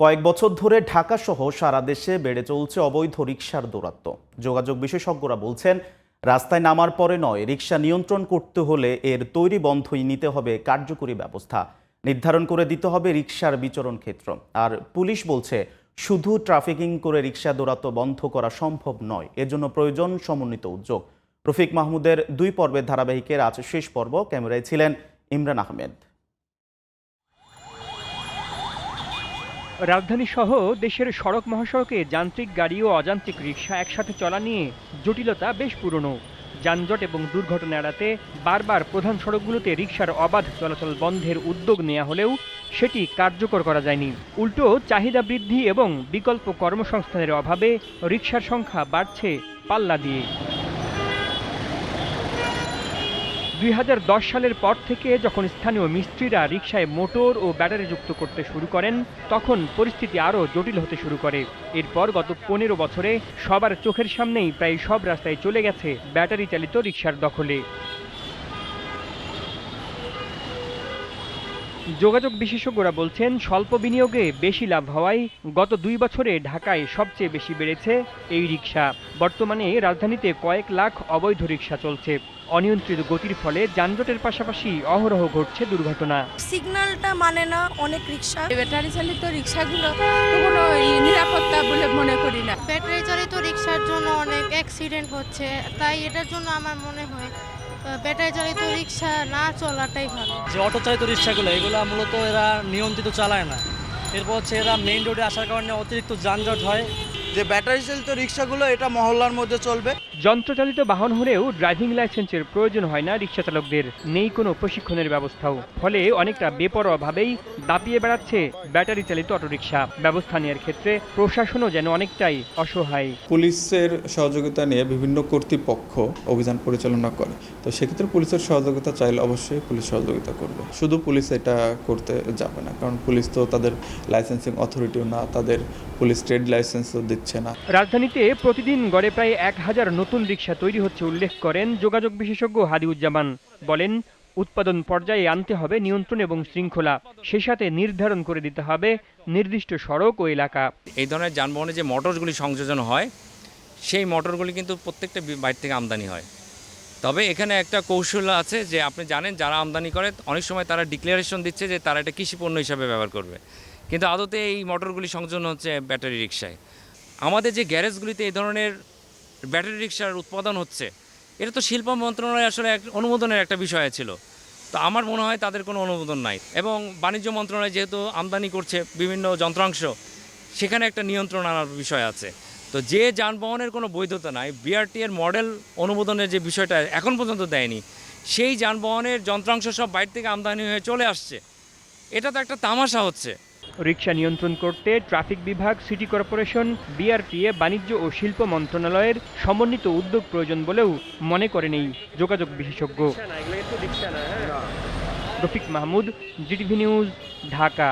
কয়েক বছর ধরে ঢাকা সহ সারা দেশে বেড়ে চলছে অবৈধ রিক্সার দৌরাত্ম। যোগাযোগ বিশেষজ্ঞরা বলছেন, রাস্তায় নামার পরে নয় রিক্সা নিয়ন্ত্রণ করতে হলে এর তৈরি বন্ধই নিতে হবে কার্যকরী ব্যবস্থা। নির্ধারণ করে দিতে হবে রিক্সার বিচরণ ক্ষেত্র। আর পুলিশ বলছে, শুধু ট্রাফিকিং করে রিক্সা দৌরাত্ম বন্ধ করা সম্ভব নয়, এজন্য প্রয়োজন সমন্বিত উদ্যোগ। রফিক মাহমুদের দুই পর্বের ধারাবাহিকের আজ শেষ পর্ব। ক্যামেরায় ছিলেন ইমরান আহমেদ। রাজধানী সহ দেশের সড়ক মহাসড়কে যান্ত্রিক গাড়ি ও অযান্ত্রিক রিক্সা একসাথে চলা নিয়ে জটিলতা বেশ পুরনো। যানজট এবং দুর্ঘটনা এড়াতে বারবার প্রধান সড়কগুলোতে রিক্সার অবাধ চলাচল বন্ধের উদ্যোগ নেওয়া হলেও সেটি কার্যকর করা যায়নি। উল্টো, চাহিদা বৃদ্ধি এবং বিকল্প কর্মসংস্থানের অভাবে রিক্সার সংখ্যা বাড়ছে পাল্লা দিয়ে। দুই হাজার দশ সালের পর থেকে যখন স্থানীয় মিস্ত্রিরা রিক্সায় মোটর ও ব্যাটারি যুক্ত করতে শুরু করেন, তখন পরিস্থিতি আরও জটিল হতে শুরু করে। এরপর গত পনেরো বছরে সবার চোখের সামনেই প্রায় সব রাস্তায় চলে গেছে ব্যাটারি চালিত রিক্সার দখলে। যোগাযোগ বিশেষজ্ঞরা বলছেন স্বল্প বিনিয়োগে বেশি লাভ হওয়ায় গত দুই বছরে ঢাকায় সবচেয়ে বেশি বেড়েছে এই রিক্সা বর্তমানে রাজধানীতে কয়েক লাখ অবৈধ রিক্সা চলছে। অনিয়ন্ত্রিত গতির ফলে যানজটের পাশাপাশি অহরহ ঘটছে দুর্ঘটনা। সিগন্যালটা মানে না অনেক রিক্সা ব্যাটারি চালিত রিক্সাগুলো কোনো নিরাপত্তা বলে মনে করি না। ব্যাটারি চালিত রিক্সার জন্য অনেক অ্যাক্সিডেন্ট হচ্ছে। তাই এটার জন্য আমার মনে হয় ব্যাটারি চালিত রিক্সা না চলাটাই ভালো। যে অটো চালিত রিক্সাগুলো, এগুলো মূলত এরা নিয়ন্ত্রিত চালায় না। এরপর হচ্ছে এরা মেইন রোডে আসার কারণে অতিরিক্ত যানজট হয়। যে ব্যাটারি চালিত রিক্সাগুলো এটা মহল্লার মধ্যে চলবে। যন্ত্রচালিত বাহন হলেও ড্রাইভিং লাইসেন্সের প্রয়োজন হয় না রিক্সা চালকদের নেই কোনো প্রশিক্ষণের ব্যবস্থাও। ফলে অনেকটা বেপরোয়াভাবেই দাপিয়ে বেড়াচ্ছে ব্যাটারি চালিত অটোরিকশা। ব্যবস্থা নেওয়ার ক্ষেত্রে প্রশাসনও যেন অনেকটাই অসহায়। পুলিশের সহযোগিতা নিয়ে বিভিন্ন কর্তৃপক্ষ অভিযান পরিচালনা করে। তো সেক্ষেত্রে পুলিশের সহযোগিতা চাইলে অবশ্যই পুলিশ সহযোগিতা করবে। শুধু পুলিশ এটা করতে যাবে না কারণ পুলিশ তো তাদের লাইসেন্সিং অথরিটিও না তাদের পুলিশ ট্রেড লাইসেন্সও দিচ্ছে না। রাজধানীতে প্রতিদিন গড়ে প্রায় এক হাজার নতুন রিক্সা তৈরি হচ্ছে উল্লেখ করেন যোগাযোগ বিশেষজ্ঞ হাদিউজ্জামান। বলেন উৎপাদন পর্যায়ে আনতে হবে নিয়ন্ত্রণ এবং শৃঙ্খলা সেই সাথে নির্ধারণ করে দিতে হবে নির্দিষ্ট সড়ক ও এলাকা। এই ধরনের যানবাহনে যে মোটরগুলি সংযোজন হয় সেই মোটরগুলি কিন্তু প্রত্যেকটা বাইরে থেকে আমদানি হয়। তবে এখানে একটা কৌশল আছে যে আপনি জানেন যারা আমদানি করে অনেক সময় তারা ডিক্লারেশন দিচ্ছে যে তারা এটা কৃষি পণ্য হিসাবে ব্যবহার করবে। কিন্তু আদতে এই মোটরগুলি সংযোজন হচ্ছে ব্যাটারি রিক্সায় আমাদের যে গ্যারেজগুলিতে এই ধরনের ব্যাটারি রিক্সার উৎপাদন হচ্ছে, এটা তো শিল্প মন্ত্রণালয় আসলে এক অনুমোদনের একটা বিষয় ছিল। তো আমার মনে হয় তাদের কোনো অনুমোদন নাই এবং বাণিজ্য মন্ত্রণালয় যেহেতু আমদানি করছে বিভিন্ন যন্ত্রাংশ, সেখানে একটা নিয়ন্ত্রণ আনার বিষয় আছে। তো যে যানবাহনের কোনো বৈধতা নাই বিআরটি এর মডেল অনুমোদনের যে বিষয়টা এখন পর্যন্ত দেয়নি, সেই যানবাহনের যন্ত্রাংশ সব বাইরে থেকে আমদানি হয়ে চলে আসছে। এটা তো একটা তামাশা হচ্ছে। রিক্সা নিয়ন্ত্রণ করতে ট্রাফিক বিভাগ সিটি কর্পোরেশন বিআরটিএ বাণিজ্য ও শিল্প মন্ত্রণালয়ের সমন্বিত উদ্যোগ প্রয়োজন বলেও মনে করেন এই যোগাযোগ বিশেষজ্ঞ। Rafiq Mahmud GTV news Dhaka.